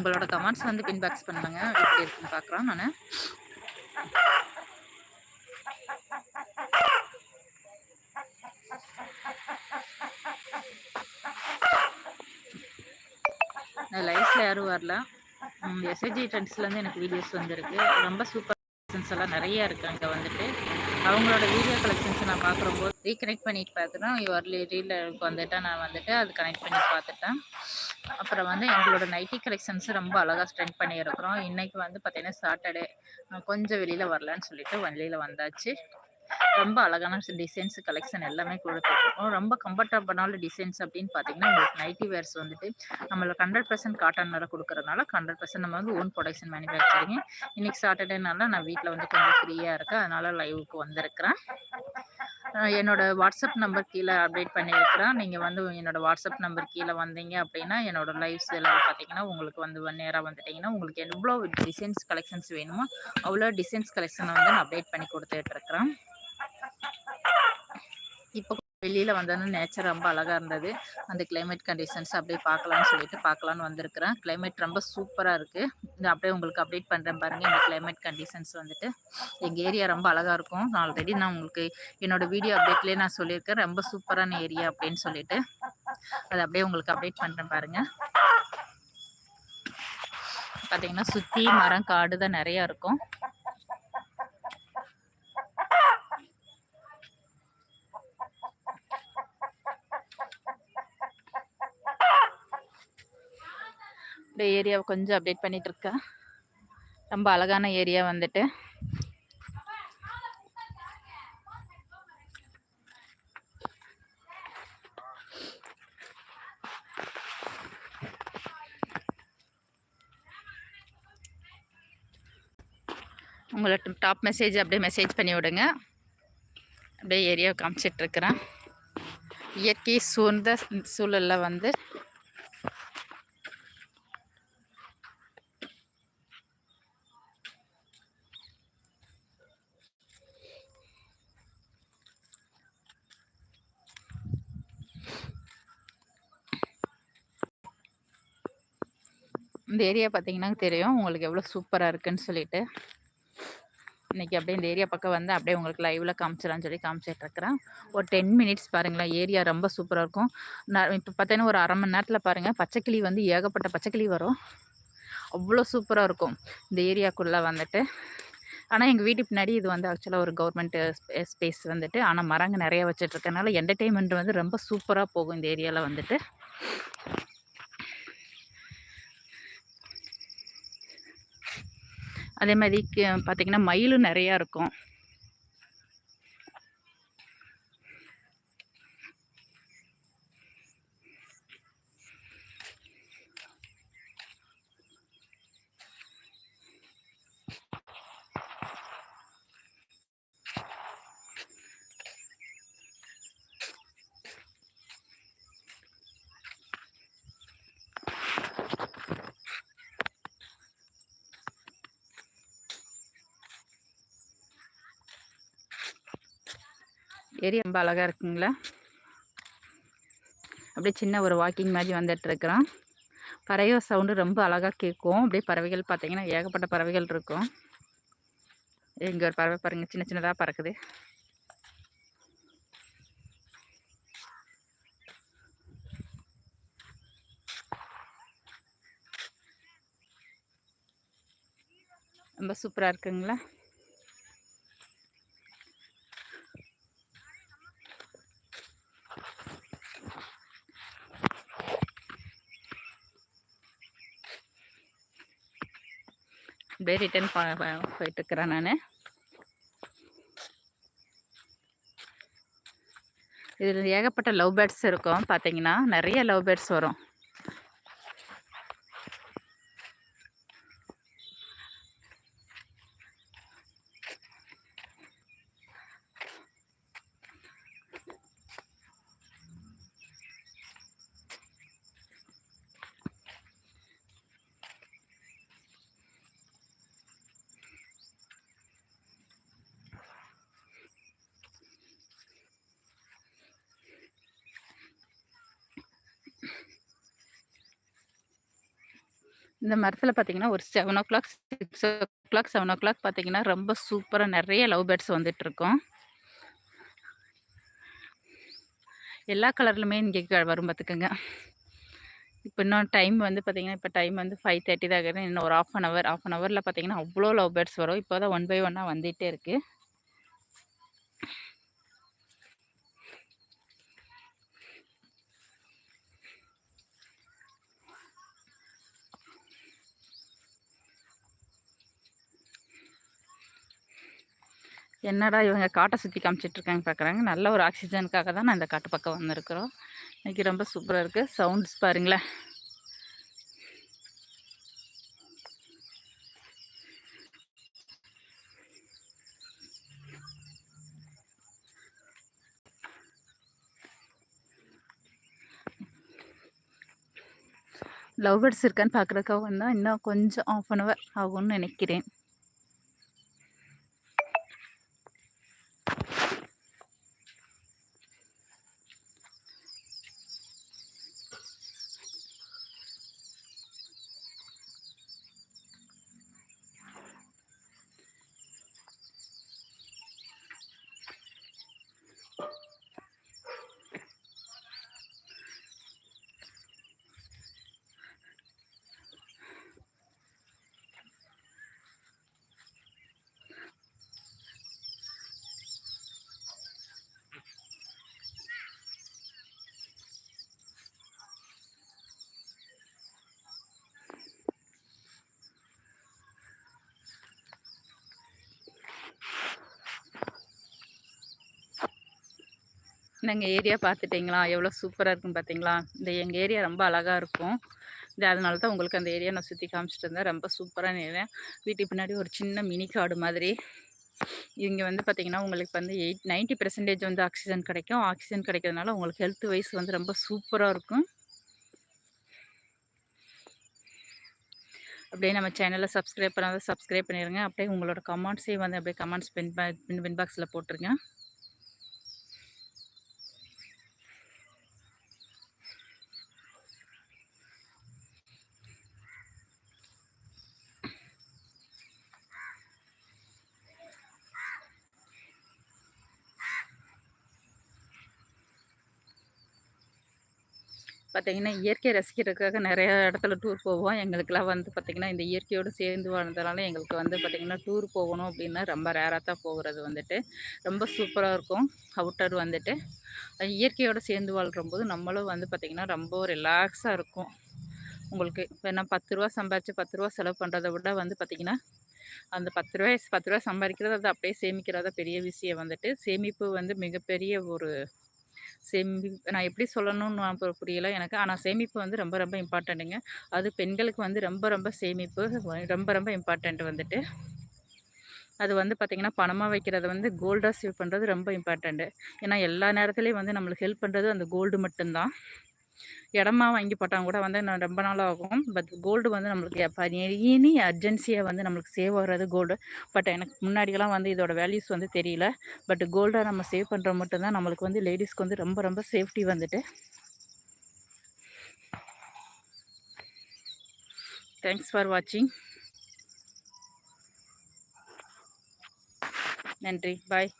உங்களோட கமெண்ட்ஸ் வந்து பின்பாக்ஸ் பண்ணுங்க. எப்படி இருக்குன்னு பார்க்குறோம் நான். லைஃப்பில் யாரும் வரல. எஸ்எஜி ட்ரெண்ட்ஸ்லேருந்து எனக்கு வீடியோஸ் வந்திருக்கு. ரொம்ப சூப்பர் கலெக்ஷன்ஸ் எல்லாம் நிறைய இருக்குது அங்கே வந்துட்டு. அவங்களோட வீடியோ கலெக்ஷன்ஸை நான் பார்க்குறம்போது ரீகனெக்ட் பண்ணிட்டு பார்த்துட்டோம் இவர்லி ரீலில் வந்துட்டு நான் வந்துட்டு அது கனெக்ட் பண்ணி பார்த்துட்டேன். அப்புறம் வந்து எங்களோட நைட்டி கலெக்ஷன்ஸ் ரொம்ப அழகாக ஸ்ட்ரென்த் பண்ணியிருக்கிறோம். இன்றைக்கி வந்து பார்த்திங்கன்னா சாட்டர்டே கொஞ்சம் வெளியில் வரலான்னு சொல்லிட்டு வெளியில் வந்தாச்சு. ரொம்ப அழகான டிசைன்ஸ் கலெக்ஷன் எல்லாமே கொடுத்துருக்கோம். ரொம்ப கம்ஃபர்டபுளான டிசைன்ஸ் அப்படின்னு பார்த்தீங்கன்னா உங்களுக்கு நைட்டி வேர்ஸ் வந்துட்டு நம்மளுக்கு ஹண்ட்ரட் பர்சன்ட் காட்டன் மேலே கொடுக்குறதுனால ஹண்ட்ரட் பர்சன்ட் நம்ம வந்து ஓன் ப்ரொடக்ஷன் மேனுஃபேக்சரிங் இன்னைக்கு சாட்டர்டேனால நான் வீட்டில் வந்து கொஞ்சம் ஃப்ரீயாக இருக்கேன். அதனால லைவுக்கு வந்திருக்கிறேன். என்னோட வாட்ஸ்அப் நம்பர் கீழே அப்டேட் பண்ணியிருக்கிறேன். நீங்கள் வந்து என்னோட வாட்ஸ்அப் நம்பர் கீழே வந்தீங்க அப்படின்னா என்னோட லைவ்ஸ் எல்லாம் பார்த்தீங்கன்னா உங்களுக்கு வந்து நேராக வந்துட்டீங்கன்னா உங்களுக்கு எவ்வளோ டிசைன்ஸ் கலெக்ஷன்ஸ் வேணுமோ அவ்வளோ டிசைன்ஸ் கலெக்ஷனை வந்து நான் அப்டேட் பண்ணி கொடுத்துட்டு இருக்கிறேன். இப்போ வெளியில் வந்தோன்னா நேச்சர் ரொம்ப அழகாக இருந்தது. அந்த கிளைமேட் கண்டிஷன்ஸ் அப்படியே பார்க்கலான்னு சொல்லிட்டு பார்க்கலான்னு வந்திருக்கிறேன். கிளைமேட் ரொம்ப சூப்பராக இருக்குது இந்த அப்படியே உங்களுக்கு அப்டேட் பண்ணுறேன் பாருங்கள் இந்த கிளைமேட் கண்டிஷன்ஸ் வந்துட்டு எங்கள் ஏரியா ரொம்ப அழகாக இருக்கும். ஆல்ரெடி நான் உங்களுக்கு என்னோடய வீடியோ அப்டேட்லேயே நான் சொல்லியிருக்கேன். ரொம்ப சூப்பரான ஏரியா அப்படின்னு சொல்லிட்டு. அதை அப்படியே உங்களுக்கு அப்டேட் பண்ணுறேன் பாருங்கள் பார்த்தீங்கன்னா சுற்றி மரம் காடு தான் நிறையா இருக்கும். இந்த ஏரியாவை கொஞ்சம் அப்டேட் பண்ணிட்டு இருக்கேன். ரொம்ப அழகான ஏரியா வந்துட்டு. உங்களை டாப் மெசேஜ் அப்படியே மெசேஜ் பண்ணி விடுங்க. அப்படியே ஏரியாவை காமிச்சிட்ருக்குறேன் இயற்கை சூழ்ந்த சூழலில் வந்து இந்த ஏரியா பார்த்தீங்கன்னா தெரியும். உங்களுக்கு எவ்வளோ சூப்பராக இருக்குன்னு சொல்லிட்டு. இன்றைக்கி அப்படியே இந்த ஏரியா பக்கம் வந்து அப்படியே உங்களுக்கு லைவில் காமிச்சிடலாம்னு சொல்லி காமிச்சிட்ருக்கிறேன் ஒரு டென் மினிட்ஸ் பாருங்களேன். ஏரியா ரொம்ப சூப்பராக இருக்கும். நான் இப்போ பார்த்தீங்கன்னா ஒரு அரை மணி நேரத்தில் பாருங்கள் பச்சைக்கிளி வந்து ஏகப்பட்ட பச்சைக்கிளி வரும். அவ்வளோ சூப்பராக இருக்கும். இந்த ஏரியாக்குள்ளே வந்துட்டு. ஆனால் எங்கள் வீட்டு பின்னாடி இது வந்து ஆக்சுவலாக ஒரு கவர்மெண்ட் ஸ்பேஸ் வந்துட்டு. ஆனால் மரங்க நிறைய வச்சுட்ருக்கனால என்டர்டெயின்மெண்ட் வந்து ரொம்ப சூப்பராக போகும் இந்த ஏரியாவில் வந்துட்டு. அதே மாதிரி பார்த்தீங்கன்னா மயிலும் நிறையா இருக்கும். ஏரி ரொம்ப அழகாக இருக்குங்களா? அப்படியே சின்ன ஒரு வாக்கிங் மாதிரி வந்துட்டுருக்குறோம் பறவை சவுண்டு ரொம்ப அழகாக கேட்கும். அப்படியே பறவைகள் பார்த்தீங்கன்னா ஏகப்பட்ட பறவைகள் இருக்கும். இங்கே ஒரு பறவை பாருங்கள் சின்ன சின்னதாக பறக்குது. ரொம்ப சூப்பராக இருக்குங்களா? அப்படியே ரிட்டர்ன் போயிட்டுருக்குறேன் நான். இதில் ஏகப்பட்ட லவ் பேர்ட்ஸ் இருக்கும் பார்த்தீங்கன்னா நிறைய லவ் பேர்ட்ஸ் வரும். இந்த மரத்தில் பார்த்தீங்கன்னா ஒரு seven o'clock six o'clock seven o'clock பார்த்தீங்கன்னா ரொம்ப சூப்பராக நிறைய லவ் பேர்ட்ஸ் வந்துட்டுருக்கோம். எல்லா கலர்லுமே இங்கே வரும் பார்த்துக்கோங்க இப்போ இன்னும் டைம் வந்து பார்த்திங்கன்னா இப்போ டைம் வந்து ஃபைவ் தேர்ட்டி தான் இருக்குது. இன்னும் ஒரு half an hour half an ஹவரில் பார்த்திங்கன்னா அவ்வளோ லவ் பேர்ட்ஸ் வரும். இப்போ தான் ஒன் பை ஒன்னாக வந்துகிட்டே இருக்குது என்னடா இவங்க காட்டை சுற்றி காமிச்சிட்ருக்காங்க பார்க்குறாங்க நல்ல ஒரு ஆக்சிஜனுக்காக தான் நான் இந்த காட்டு பக்கம் வந்திருக்கிறோம். இன்றைக்கி ரொம்ப சூப்பராக இருக்குது சவுண்ட்ஸ் பாருங்களேன். லவ் பேர்ட்ஸ் இருக்கான்னு பார்க்குறதுக்காக வந்தால் இன்னும் கொஞ்சம் ஆஃப் அன் ஹவர் ஆகும்னு நினைக்கிறேன். எங்கள் ஏரியா பார்த்துட்டிங்களா எவ்வளோ சூப்பராக இருக்கும் பார்த்தீங்களா இந்த எங்கள் ஏரியா ரொம்ப அழகாக இருக்கும். இந்த அதனால தான் உங்களுக்கு அந்த ஏரியா நான் சுற்றி காமிச்சிட்டு இருந்தேன். ரொம்ப சூப்பராக நினைவேன் வீட்டுக்கு பின்னாடி ஒரு சின்ன மினி காடு மாதிரி. இங்கே வந்து பார்த்திங்கன்னா உங்களுக்கு வந்து எயிட் நைன்ட்டி பெர்சன்டேஜ் வந்து ஆக்சிஜன் கிடைக்கும். ஆக்சிஜன் கிடைக்கிறதுனால உங்களுக்கு ஹெல்த் வைஸ் வந்து ரொம்ப சூப்பராக இருக்கும். அப்படியே நம்ம சேனலை சப்ஸ்கிரைப் பண்ணாத சப்ஸ்கிரைப் பண்ணிடுங்க அப்படியே உங்களோட கமெண்ட்ஸையும் வந்து அப்படியே கமெண்ட்ஸ் பின் பின் பாக்ஸில் போட்டுருங்க. பார்த்திங்கன்னா இயற்கையை ரசிக்கிறதுக்காக நிறையா இடத்துல டூர் போவோம். எங்களுக்கெல்லாம் வந்து பார்த்திங்கன்னா இந்த இயற்கையோடு சேர்ந்து வாழ்ந்ததுனால எங்களுக்கு வந்து பார்த்திங்கன்னா டூர் போகணும் அப்படின்னா ரொம்ப ரேராக தான் போகிறது வந்துட்டு. ரொம்ப சூப்பராக இருக்கும். அவுட்டர் வந்துட்டு. இயற்கையோடு சேர்ந்து வாழ்கிறம்போது நம்மளும் வந்து பார்த்திங்கன்னா ரொம்ப ரிலாக்ஸாக இருக்கும். உங்களுக்கு இப்போ என்ன பத்து ரூபா சம்பாரித்து பத்து ரூபா செலவு பண்ணுறத விட வந்து பார்த்திங்கன்னா அந்த பத்து ரூபாய் பத்து ரூபா சம்பாதிக்கிறது அதை அப்படியே சேமிக்கிறதா பெரிய விஷயம் வந்துட்டு. சேமிப்பு வந்து மிகப்பெரிய ஒரு சேமி நான் எப்படி சொல்லணும்னு புரியல எனக்கு. ஆனால் சேமிப்பு வந்து ரொம்ப ரொம்ப இம்பார்ட்டண்ட்டுங்க அது பெண்களுக்கு வந்து ரொம்ப ரொம்ப சேமிப்பு ரொம்ப ரொம்ப இம்பார்ட்டண்ட் வந்துட்டு. அது வந்து பார்த்திங்கன்னா பணமாக வைக்கிறது வந்து கோல்டாக சேவ் பண்ணுறது ரொம்ப இம்பார்ட்டண்ட்டு ஏன்னா எல்லா நேரத்துலேயும் வந்து நம்மளுக்கு ஹெல்ப் பண்ணுறது அந்த கோல்டு மட்டும்தான். இடமா வாங்கி போட்டால் கூட வந்து நான் ரொம்ப நாள் ஆகும். பட் கோல்டு வந்து நம்மளுக்கு எப்போ எனி அர்ஜென்சியாக வந்து நம்மளுக்கு சேவ் ஆகிறது கோல்டு பட் எனக்கு முன்னாடியெல்லாம் வந்து இதோட வேல்யூஸ் வந்து தெரியல. பட் கோல்டாக நம்ம சேவ் பண்ணுற மட்டும்தான். நம்மளுக்கு வந்து லேடிஸ்க்கு வந்து ரொம்ப ரொம்ப சேஃப்டி வந்துட்டு. தேங்க்ஸ் ஃபார் வாட்சிங் நன்றி. பாய்